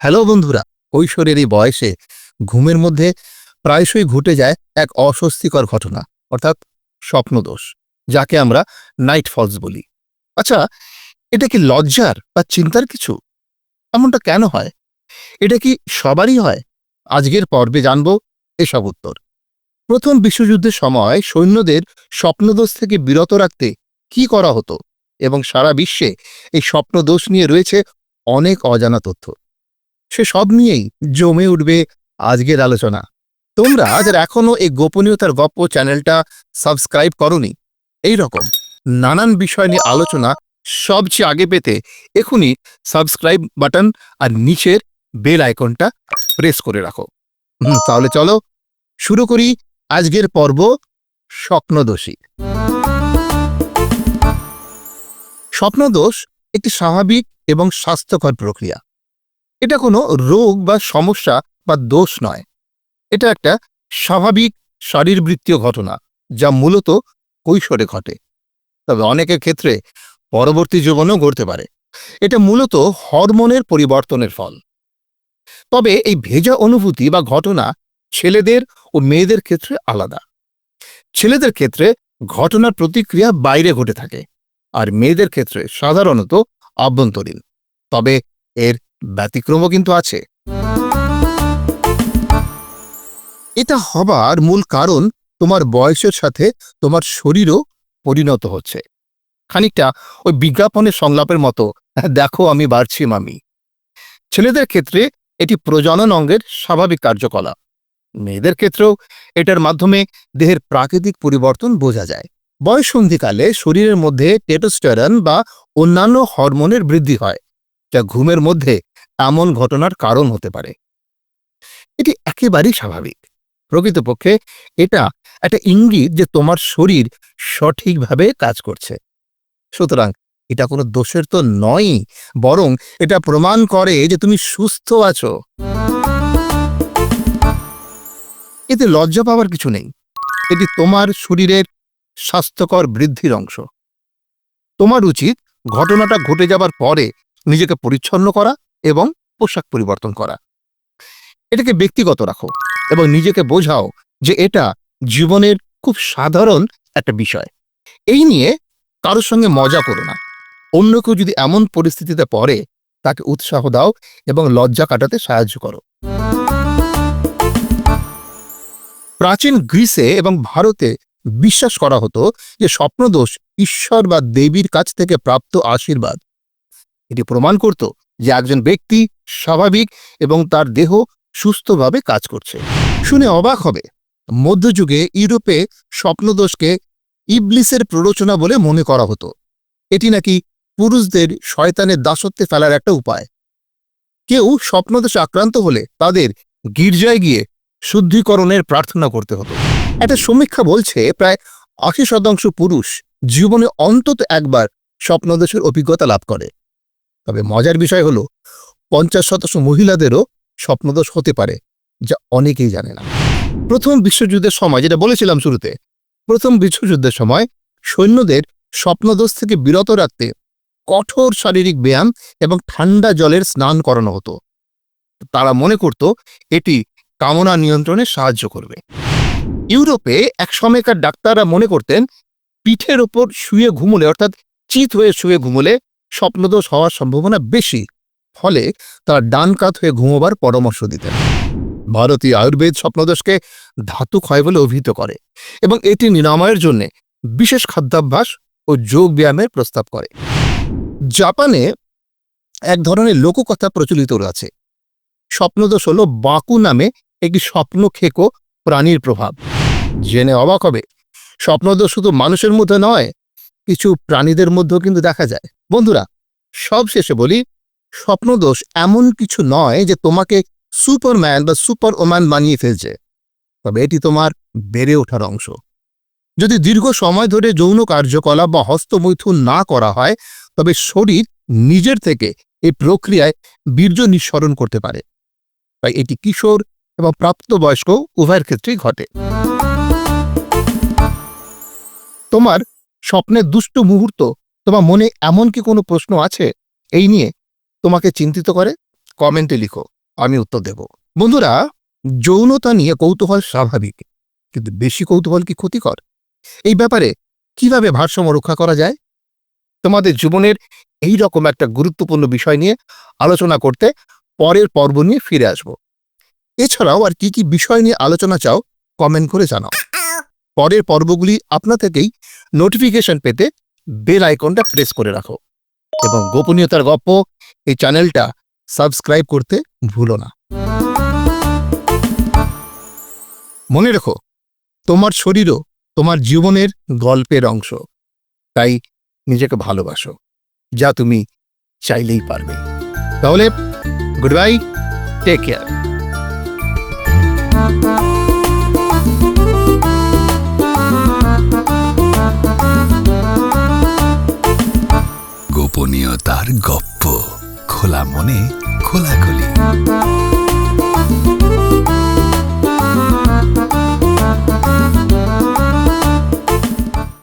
Hello বন্ধুরা, কৈশোরের এই বয়সে ঘুমের মধ্যে প্রায়শই ঘটে যায় এক অস্বস্তিকর ঘটনা, অর্থাৎ স্বপ্নদোষ, যাকে আমরা নাইট ফলস বলি। আচ্ছা এটা কি লজ্জার বা চিন্তার কিছু? এমনটা কেন হয়? এটা কি সবারই হয়? আজকের পর্বে জানব এসব উত্তর। প্রথম বিশ্বযুদ্ধের সময় সৈন্যদের স্বপ্নদোষ থেকে বিরত রাখতে কি করা হতো? এবং সারা বিশ্বে এই স্বপ্নদোষ নিয়ে রয়েছে অনেক অজানা তথ্য। সে সব নিয়েই জমে উঠবে আজকের আলোচনা। তোমরা যারা এখনও এই গোপনীয়তার গপ্প চ্যানেলটা সাবস্ক্রাইব করনি এই রকম নানান বিষয় নিয়ে আলোচনা সবচেয়ে আগে পেতে এখনই সাবস্ক্রাইব বাটন আর নিচের বেল আইকনটা প্রেস করে রাখো। তাহলে চলো শুরু করি আজকের পর্ব স্বপ্নদোষী। স্বপ্নদোষ একটি স্বাভাবিক এবং স্বাস্থ্যকর প্রক্রিয়া। এটা কোনো রোগ বা সমস্যা বা দোষ নয়। এটা একটা স্বাভাবিক শারীরবৃত্তীয় ঘটনা, যা মূলত কৈশোরে ঘটে। তবে অনেকের ক্ষেত্রে পরবর্তী জীবনেও ঘটতে পারে। এটা মূলত হরমোনের পরিবর্তনের ফল। তবে এই ভেজা অনুভূতি বা ঘটনা ছেলেদের ও মেয়েদের ক্ষেত্রে আলাদা। ছেলেদের ক্ষেত্রে ঘটনার প্রতিক্রিয়া বাইরে ঘটে থাকে, আর মেয়েদের ক্ষেত্রে সাধারণত আভ্যন্তরীণ। তবে এর ব্যতিক্রমও কিন্তু আছে। এটা হবার মূল কারণ তোমার বয়সের সাথে তোমার শরীরও পরিণত হচ্ছে। খানিকটা ওই বিজ্ঞাপনের সংলাপের মতো দেখো আমি বাড়ছি মামি। ছেলেদের ক্ষেত্রে এটি প্রজনন অঙ্গের স্বাভাবিক কার্যকলাপ। মেয়েদের ক্ষেত্রেও এটার মাধ্যমে দেহের প্রাকৃতিক পরিবর্তন বোঝা যায়। বয়সন্ধিকালে শরীরের মধ্যে টেটোস্টেরন বা অন্যান্য হরমোনের বৃদ্ধি হয়, যা ঘুমের মধ্যে এমন ঘটনার কারণ হতে পারে। এটি একেবারেই স্বাভাবিক। প্রকৃতপক্ষে এটা একটা ইঙ্গিত যে তোমার শরীর সঠিকভাবে কাজ করছে। সুতরাং এটা কোনো দোষের তো নয়ই, বরং এটা প্রমাণ করে যে তুমি সুস্থ আছো। এতে লজ্জা পাওয়ার কিছু নেই। এটি তোমার শরীরের স্বাস্থ্যকর বৃদ্ধির অংশ। তোমার উচিত ঘটনাটা ঘটে যাবার পরে নিজেকে পরিচ্ছন্ন করা এবং পোশাক পরিবর্তন করা। এটাকে ব্যক্তিগত রাখো এবং নিজেকে বোঝাও যে এটা জীবনের খুব সাধারণ একটা বিষয়। এই নিয়ে কারোর সঙ্গে মজা করো না। অন্য কেউ যদি এমন পরিস্থিতিতে পড়ে, তাকে উৎসাহ দাও এবং লজ্জা কাটাতে সাহায্য করো। প্রাচীন গ্রিসে এবং ভারতে বিশ্বাস করা হতো যে স্বপ্নদোষ ঈশ্বর বা দেবীর কাছ থেকে প্রাপ্ত আশীর্বাদ। এটি প্রমাণ করত যে একজন ব্যক্তি স্বাভাবিক এবং তার দেহ সুস্থভাবে কাজ করছে। শুনে অবাক হবে। মধ্যযুগে ইউরোপে স্বপ্নদোষকে ইবলিসের প্ররোচনা বলে মনে করা হতো। এটি নাকি পুরুষদের শয়তানের দাসত্বে ফেলার একটা উপায়। কেউ স্বপ্নদোষে আক্রান্ত হলে তাদের গির্জায় গিয়ে শুদ্ধিকরণের প্রার্থনা করতে হতো। একটা সমীক্ষা বলছে প্রায় আশি শতাংশ পুরুষ জীবনে অন্তত একবার স্বপ্নদোষের অভিজ্ঞতা লাভ করে। তবে মজার বিষয় হলো, পঞ্চাশ শতাংশ মহিলাদেরও স্বপ্নদোষ হতে পারে, যা অনেকেই জানে না। প্রথম বিশ্বযুদ্ধের সময়, যেটা বলেছিলাম শুরুতে, প্রথম বিশ্বযুদ্ধের সময় সৈন্যদের স্বপ্নদোষ থেকে বিরত রাখতে কঠোর শারীরিক ব্যায়াম এবং ঠান্ডা জলের স্নান করানো হতো। তারা মনে করত, এটি কামনা নিয়ন্ত্রণে সাহায্য করবে। ইউরোপে এক সময়কার ডাক্তাররা মনে করতেন, পিঠের ওপর শুয়ে ঘুমলে, অর্থাৎ চিত হয়ে শুয়ে ঘুমলে স্বপ্নদোষ হওয়ার সম্ভাবনা বেশি, ফলে তারা ডান কাত হয়ে ঘুমোবার পরামর্শ দিতেন। ভারতীয় আয়ুর্বেদ স্বপ্নদোষকে ধাতু ক্ষয় বলে অভিহিত করে এবং এটি নিরাময়ের জন্য বিশেষ খাদ্যাভ্যাস ও যোগ ব্যায়ামের প্রস্তাব করে। জাপানে এক ধরনের লোককথা প্রচলিত আছে স্বপ্নদোষ হল বাকু নামে একটি স্বপ্ন খেকো প্রাণীর প্রভাব। জেনে অবাক হবে, স্বপ্নদোষ শুধু মানুষের মধ্যে নয়, কিছু প্রাণীদের মধ্যেও কিন্তু দেখা যায়। বন্ধুরা সব শেষে বলি, স্বপ্নদোষ এমন কিছু নয় যে তোমাকে সুপারম্যান বা সুপার ওম্যান বানিয়ে ফেলছে। তবে এটি তোমার বেড়ে ওঠার অংশ। যদি দীর্ঘ সময় ধরে যৌন কার্যকলাপ বা হস্তমৈথুন না করা হয়, তবে শরীর নিজের থেকে এই প্রক্রিয়ায় বীর্য নিঃসরণ করতে পারে। তাই এটি কিশোর এবং প্রাপ্তবয়স্ক উভয়ের ক্ষেত্রেই ঘটে। তোমার স্বপ্নের দুষ্ট মুহূর্ত তোমার মনে এমন কি কোনো প্রশ্ন আছে? এই নিয়ে তোমাকে চিন্তিত করে? কমেন্টে লিখো, আমি উত্তর দেব। বন্ধুরা, যৌনতা নিয়ে কৌতূহল স্বাভাবিক, কিন্তু বেশি কৌতূহল কি ক্ষতিকর? এই ব্যাপারে কীভাবে ভারসাম্য রক্ষা করা যায়? তোমাদের জীবনের এই রকম একটা গুরুত্বপূর্ণ বিষয় নিয়ে আলোচনা করতে পরের পর্ব নিয়ে ফিরে আসব। এছাড়াও আর কি কি বিষয় নিয়ে আলোচনা চাও, কমেন্ট করে জানাও। পরের পর্বগুলি আপনা থেকেই নোটিফিকেশন পেতে বেল আইকনটা প্রেস করে রাখো। এবং গোপনীয়তার গপ্প এই চ্যানেলটা সাবস্ক্রাইব করতে ভুলো না। মনে রেখো, তোমার শরীরও তোমার জীবনের গল্পের অংশ। তাই নিজেকে ভালোবাসো, যা তুমি চাইলেই পারবে। তাহলে গুড বাই টেক কেয়ার গোপনীয়তার গপ্প। খোলা মনে খোলাখুলি।